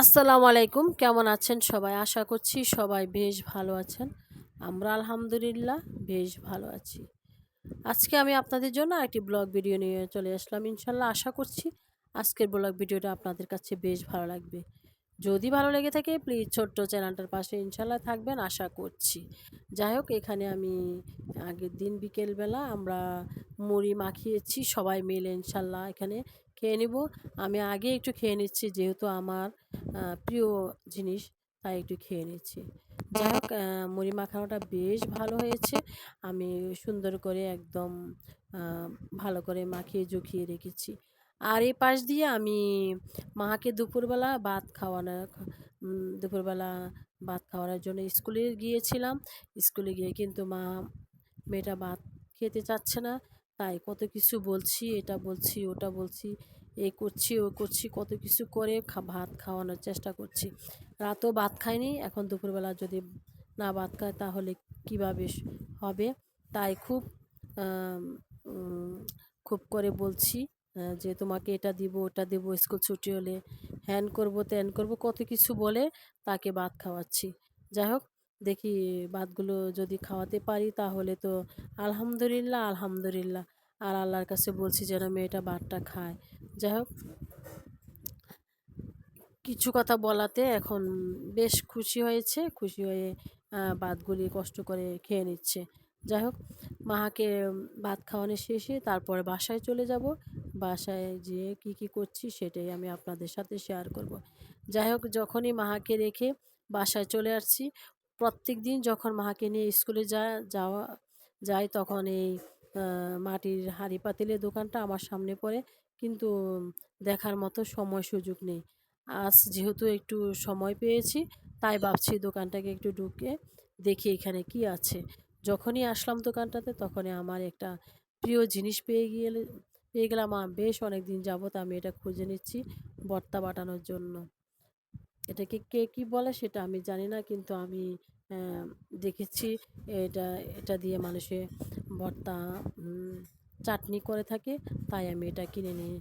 আসসালামু আলাইকুম। কেমন আছেন সবাই? আশা করছি সবাই বেশ ভালো আছেন। আমরা আলহামদুলিল্লাহ বেশ ভালো আছি। আজকে আমি আপনাদের জন্য একটি ব্লগ ভিডিও নিয়ে চলে আসলাম ইনশাল্লাহ। আশা করছি আজকের ব্লগ ভিডিওটা আপনাদের কাছে বেশ ভালো লাগবে। যদি ভালো লেগে থাকে প্লিজ ছোট্ট চ্যানেলটার পাশে ইনশাল্লাহ থাকবেন, আশা করছি। যাই হোক, এখানে আমি, আগের দিন বিকেলবেলা আমরা মুড়ি মাখিয়েছি, সবাই মিলে ইনশাল্লাহ এখানে খেয়ে নেব। আমি আগে একটু খেয়ে নিচ্ছি, যেহেতু আমার প্রিয় জিনিস, তাই একটু খেয়ে নিচ্ছি। যাই হোক মুড়ি মাখানোটা বেশ ভালো হয়েছে। আমি সুন্দর করে একদম ভালো করে মাখিয়ে জুখিয়ে রেখেছি। আর এই পাশ দিয়ে আমি মাকে দুপুরবেলা ভাত খাওয়ানো দুপুরবেলা ভাত খাওয়ানোর জন্য স্কুলে গিয়েছিলাম। স্কুলে গিয়ে কিন্তু মা, মেয়েটা ভাত খেতে চাচ্ছে না। তাই কত কিছু বলছি, এটা বলছি, ওটা বলছি, এ করছি, ও করছি, কত কিছু করে ভাত খাওয়ানোর চেষ্টা করছি। রাতও ভাত খায়নি এখন দুপুরবেলা যদি না ভাত খায় তাহলে কীভাবে হবে? তাই খুব খুব করে বলছি। যে তোমাকে এটা দিব, ওটা দেব, স্কুল ছুটি হলে হ্যান করব, ত্যান করব, কত কিছু বলে তাকে ভাত খাওয়াচ্ছি। যাই হোক, দেখি ভাতগুলো যদি খাওয়াতে পারি তাহলে তো আলহামদুলিল্লাহ আলহামদুলিল্লাহ। আর আল্লাহর কাছে বলছি যেন মেয়েটা ভাতটা খায়। যাই হোক, কিছু কথা বলাতে এখন বেশ খুশি হয়েছে, খুশি হয়ে ভাতগুলি কষ্ট করে খেয়ে নিচ্ছে। যাই হোক, মাকে ভাত খাওয়ানো শেষে তারপরে বাসায় চলে যাব। বাসায় যেয়ে কি কি করছি সেটাই আমি আপনাদের সাথে শেয়ার করব। যাই হোক, যখনই মাহাকে রেখে বাসায় চলে আসছি, প্রত্যেক দিন যখন মাহাকে নিয়ে স্কুলে যা, যাওয়া যায় তখন এই মাটির হাঁড়ি পাতিলের দোকানটা আমার সামনে পড়ে। কিন্তু দেখার মতো সময় সুযোগ নেই। আজ যেহেতু একটু সময় পেয়েছি, তাই ভাবছি দোকানটাকে একটু ঢুকে দেখি এখানে কি আছে। যখনই আসলাম দোকানটাতে, তখনই আমার একটা প্রিয় জিনিস পেয়ে গেলে পেয়ে গেলাম বেশ অনেক দিন যাবত আমি এটা খুঁজে নিচ্ছি বর্তা বাটানোর জন্য। এটাকে কে কি বলে সেটা আমি জানি না, কিন্তু আমি দেখেছি এটা এটা দিয়ে মানুষে ভর্তা চাটনি করে থাকে, তাই আমি এটা কিনে নিয়ে,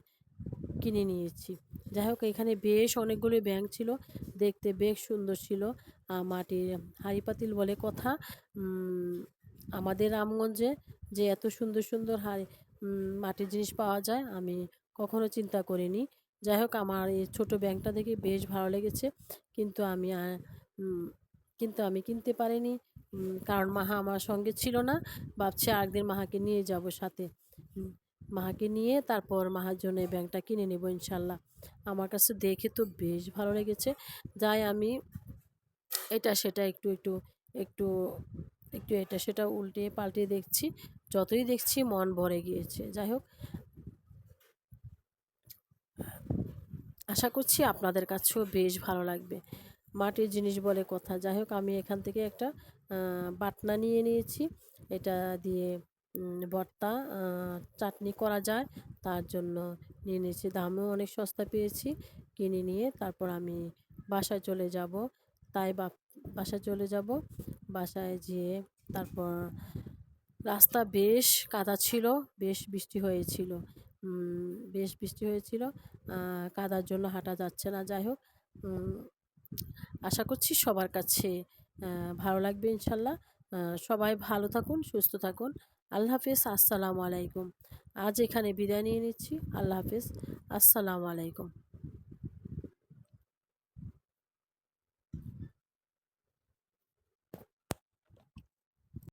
কিনে নিয়েছি। যাই হোক, এখানে বেশ অনেকগুলো ব্যাংক ছিল, দেখতে বেশ সুন্দর ছিল। মাটির হাঁড়ি পাতিল বলে কথা আমাদের রামগঞ্জে যে এত সুন্দর সুন্দর হাড়ি মাটির জিনিস পাওয়া যায়, আমি কখনো চিন্তা করিনি। যাই হোক আমার এই ছোটো ব্যাংকটা দেখে বেশ ভালো লেগেছে। কিন্তু আমি কিন্তু আমি কিনতে পারিনি। কারণ মাহা আমার সঙ্গে ছিল না। ভাবছি আরেকদিন মাহাকে নিয়ে যাব সাথে। মাহাকে নিয়ে তারপর মাহার জন্য এই ব্যাংকটা কিনে নেব ইনশাল্লাহ। আমার কাছে দেখে তো বেশ ভালো লেগেছে। যাই আমি এটা সেটা একটু একটু একটু একটু এটা সেটা উল্টে পাল্টে দেখছি। যতই দেখছি মন ভরে গিয়েছে। যাই হোক। আশা করছি আপনাদের কাছেও বেশ ভালো লাগবে। মাটির জিনিস বলে কথা। যাই হোক, আমি এখান থেকে একটা বাটনা নিয়ে নিয়েছি। এটা দিয়ে ভর্তা চাটনি করা যায়। তার জন্য নিয়ে নিয়েছি। দামও অনেক সস্তা পেয়েছি। কিনে নিয়ে তারপর আমি বাসায় চলে যাব। তাই বাসায় চলে যাব। বাসায় যেয়ে তারপর রাস্তা বেশ কাদা ছিল, বেশ বৃষ্টি হয়েছিল। বেশ বৃষ্টি হয়েছিল। কাদার জন্য হাঁটা যাচ্ছে না, যাই হোক। আশা করছি সবার কাছে ভালো লাগবে ইনশাল্লাহ। সবাই ভালো থাকুন, সুস্থ থাকুন। আল্লাহ হাফিজ, আসসালামু আলাইকুম। আজ এখানে বিদায় নিয়ে নিচ্ছি। আল্লাহ হাফিজ, আসসালামু আলাইকুম।